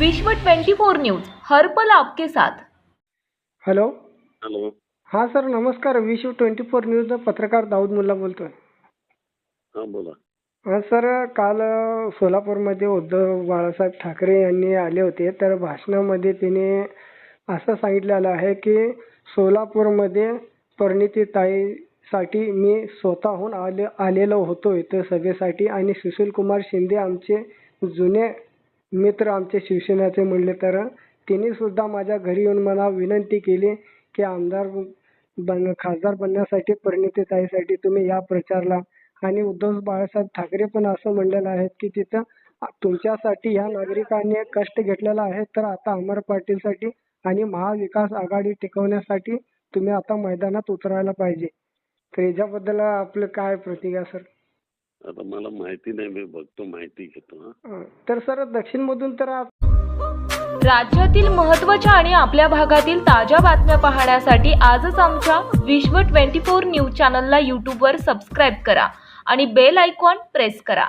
विश्व 24 न्यूज हर पल आपके साथ. हॅलो. हॅलो. हां सर नमस्कार. विश्व ट्वेंटी फोर न्यूज पत्रकार दाऊद मुल्ला बोलतोय. हां बोला. हां सर काल अ, सोलापूरमध्ये उद्धव बाळासाहेब ठाकरे यांनी आले होते. तर भाषणामध्ये तिने असं सांगितलेलं आहे की सोलापूरमध्ये परिणितीताईसाठी मी स्वतःहून आले आलेलो होतो इथं सभेसाठी आणि सुशीलकुमार शिंदे आमचे जुने मित्र आमचे शिवसेनेचे म्हणले तर तिने सुद्धा माझ्या घरी येऊन मला विनंती केली की आमदार बन खासदार बनण्यासाठी परिणितीताईसाठी तुम्ही या प्रचारला. आणि उद्धव बाळासाहेब ठाकरे पण असं म्हणलेलं आहे की तिथं तुमच्यासाठी ह्या नागरिकांनी कष्ट घेतलेला आहे तर आता अमर पाटीलसाठी आणि महाविकास आघाडी टिकवण्यासाठी तुम्ही आता मैदानात उतरायला पाहिजे. तर याच्याबद्दल आपलं काय प्रतिक्रिया सर? आता मला माहिती नाही मी बघतो माहिती घेतो हां. तर सर दक्षिणमधून तर राज्यातील महत्त्वाच्या आणि आपल्या भागातील ताज्या बातम्या पाहण्यासाठी आजच आमच्या विश्व 24 न्यूज चॅनलला यूट्यूबवर सबस्क्राईब करा आणि बेल आयकॉन प्रेस करा.